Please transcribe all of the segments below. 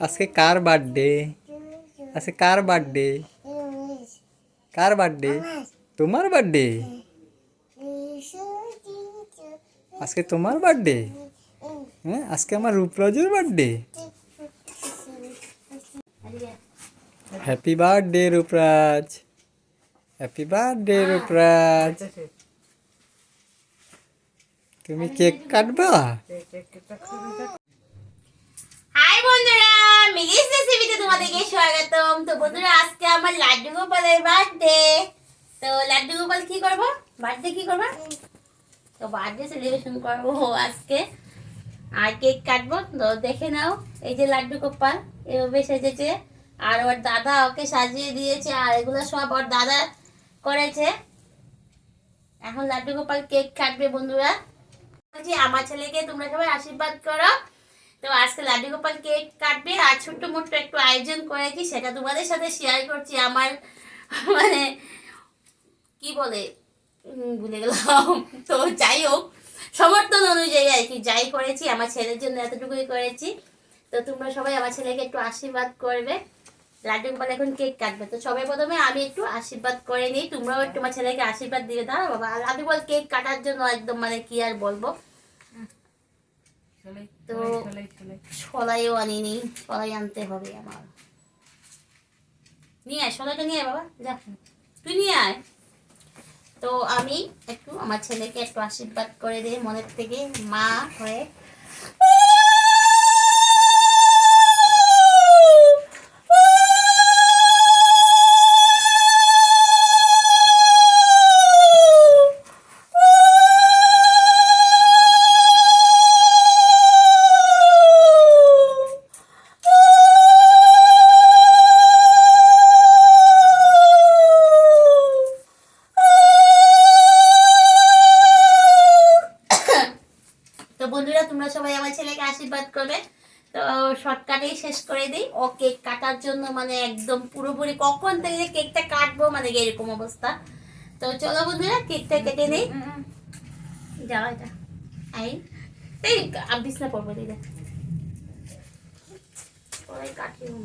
আজকে কার বার্থডে আজকে কার বার্থডে কার বার্থডে তোমার বার্থডে আজকে তোমার বার্থডে হ্যাঁ আজকে আমার রূপরাজের birthday happy birthday Rupraj. Happy birthday Rupraj তুমি কেক কাটবা? হাই বন্ধুরা। মিলিস রেসিপিতে তোমাদেরকে স্বাগতম। তো বন্ধুরা আজকে আমার লাড্ডু গোপালের বার্থডে তো লাড্ডু গোপাল কি করব? বার্থডে কি করবা? তো বার্থডে সেলিব্রেশন করব আজকে। আর কেক কাটবো। তো দেখে নাও এই যে লাড্ডু গোপাল এভাবে সেজেছে। আর ওর দাদা ওকে সাজিয়ে দিয়েছে আর এগুলো সব ওর দাদা করেছে। এখন লাড্ডু গোপাল কেক কাটবে বন্ধুরা। বলছি, আমার ছেলেকে তোমরা সবাই আশীর্বাদ করো। তো আজকে লাড্ডু গোপাল কেক কাটবে আর ছোট্ট মোট্ট একটু আয়োজন করেছি, সেটা তোমাদের সাথে শেয়ার করছি। আমার মানে কি বলে? ভুলে গেলাম। তো যাই হোক, সমর্থন অনুযায়ী আর কি যাই করেছি। আমার ছেলের জন্য এতটুকুই করেছি। তো তোমরা সবাই আমার ছেলেকে একটু আশীর্বাদ করবে। লাড্ডু গোপাল এখন কেক কাটবে। তো সবাই প্রথমে আমি একটু আশীর্বাদ করে নিই। তোমরাও একটু আমার ছেলেকে আশীর্বাদ দিবে দাঁড়া বাবা আর লাড্ডু গোপাল কেক কাটার জন্য একদম মানে কি আর বলব? তো সলাইও আনিনি। সলাই আনতে হবে আমার। নিয়ে আয় সলাইটা নিয়ে আয় বাবা যা। তুই নিয়ে আয়। তো আমি একটু আমার ছেলেকে একটু আশীর্বাদ করে দিই মনের থেকে। মা হয়ে আশীর্বাদ করবে। তো শর্টকাটেই শেষ করে দিই। ও কেক কাটার জন্য মানে একদম পুরোপুরি কখন থেকে কেকটা কাটবো মানে এরকম অবস্থা। তো চলো বন্ধুরা কেকটা কেটে নেই। যাও এটা। এই আ- বিছনা পড়ব দিদি কাটিও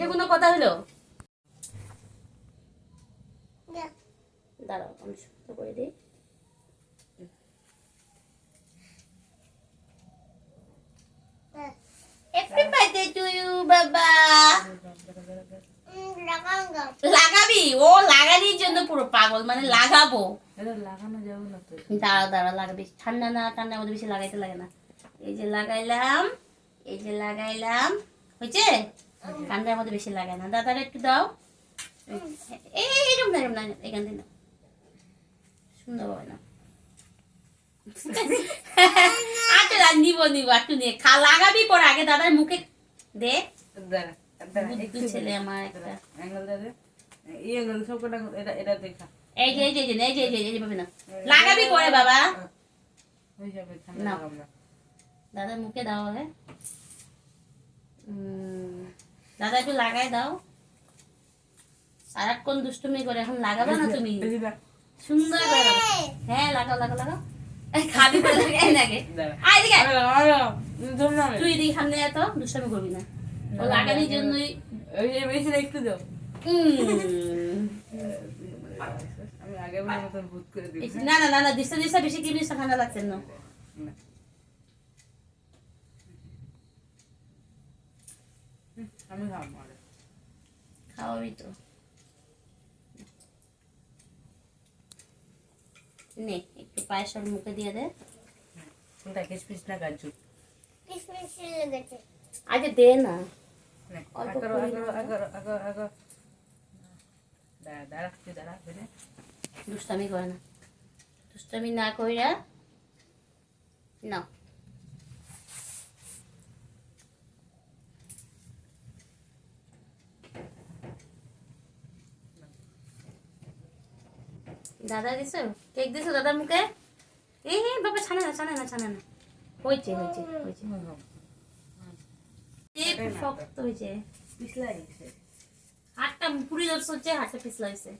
এটা কোনো কথা হলো? দাঁড়াও আমি সুস্থ করে দিই। হ্যাপি বার্থডে টু ইউ বাবা। লাগাবি? ও লাগানির জন্য পুরো পাগল মানে লাগাবো। লাগানো যাবে না তো। দাঁড়া দাঁড়া লাগাবি। ঠান্ডা না মধ্যে বেশি লাগাইতে লাগে না। এই যে লাগাইলাম এই যে লাগাইলাম। হয়েছে? ঠান্ডার মধ্যে বেশি লাগাই না দাদার একটু দাও এই এরকম না এরকম না এখান থেকে সুন্দর হবে না আটু নিব নিব আটু নিয়ে খা লাগাবি পর আগে দাদার মুখে দে দাঁড়া দাঁড়া বুদ্ধু ছেলে আমার একটা এই অ্যাঙ্গেল সব কটা এটা এটা দেখা এই যে এই যে এই যে এই যে এই যে এই যে পাবি না লাগাবি পরে বাবা হয়ে যাবে ঠান্ডা না। দাদার মুখে দাও আগে উম, দাদা একটু লাগাই দাও। সারাক্ষণ দুষ্টুমি করে এখন লাগাবো না তুমি? সুন্দর করে লাগাও। হ্যাঁ লাগাও লাগাও লাগাও। আয় না। তুই এদিকে সামনে এত দুষ্টুমি করবি না। ও লাগানোর জন্যই বেশি না একটু দাও। উম, আমি আগে বলে মতন ভূত করে দিই বেশি- না না না না দিশা দিশা বেশি কি দিশা ঠান্ডা লাগছে না না। হুম, আমি খাব আরে। খাওয়াবি তো। নে একটু পায়েস ওর মুখে দিয়ে দে। কোনটা কিসমিস না কাজু আগে দে না। অল্প দুষ্টামি করে না। দুষ্টামি না কইরা না। দাদা দিছো? কেক দিছো দাদার মুখে? এই হে বাবা ছানে না ছানে না ছানে না। হয়েছে হয়েছে হয়েছে শক্ত হয়েছে পিছলা গেছে হাতটা পুরি দর্শ হচ্ছে হাতটা পিছলা হয়েছে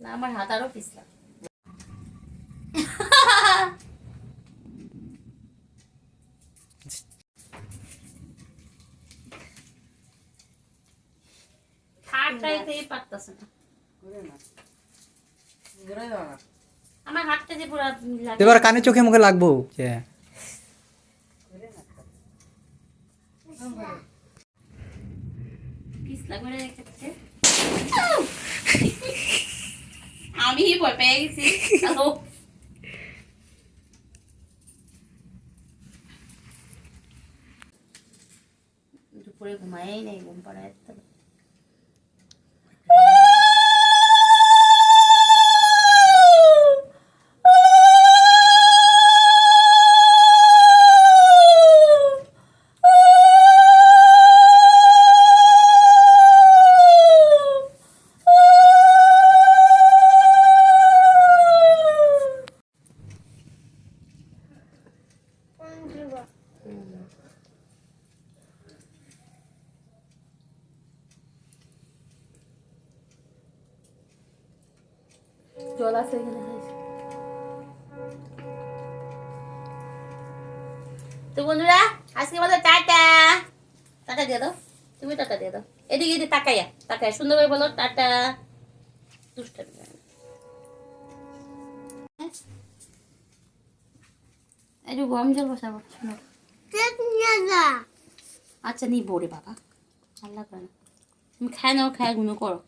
না আমার হাত আরও পিছলা। হাতটাইতেই পারতেছে না। আমার হাতটা যে পুরো এবার কানে চোখে মুখে লাগবো আমি ভয় পেয়ে গেছি। দুপুরে ঘুমাই নেই ঘুম পাড়ায় জল আছে তো বন্ধুরা, আজকে বলো টাটা। টাটা দিয়ে দাও। তুমি টাটা দিয়ে দাও। এদিকে এদিকে তাকাইয়া তাকাইয়া। সুন্দর করে বলো, টাটা। হ্যাঁ? এই যে গরম জল বসাবো, শোনো। আচ্ছা নিবো রে বাবা। আল্লাহ করে তুমি খায় নাও খায়গুলো করো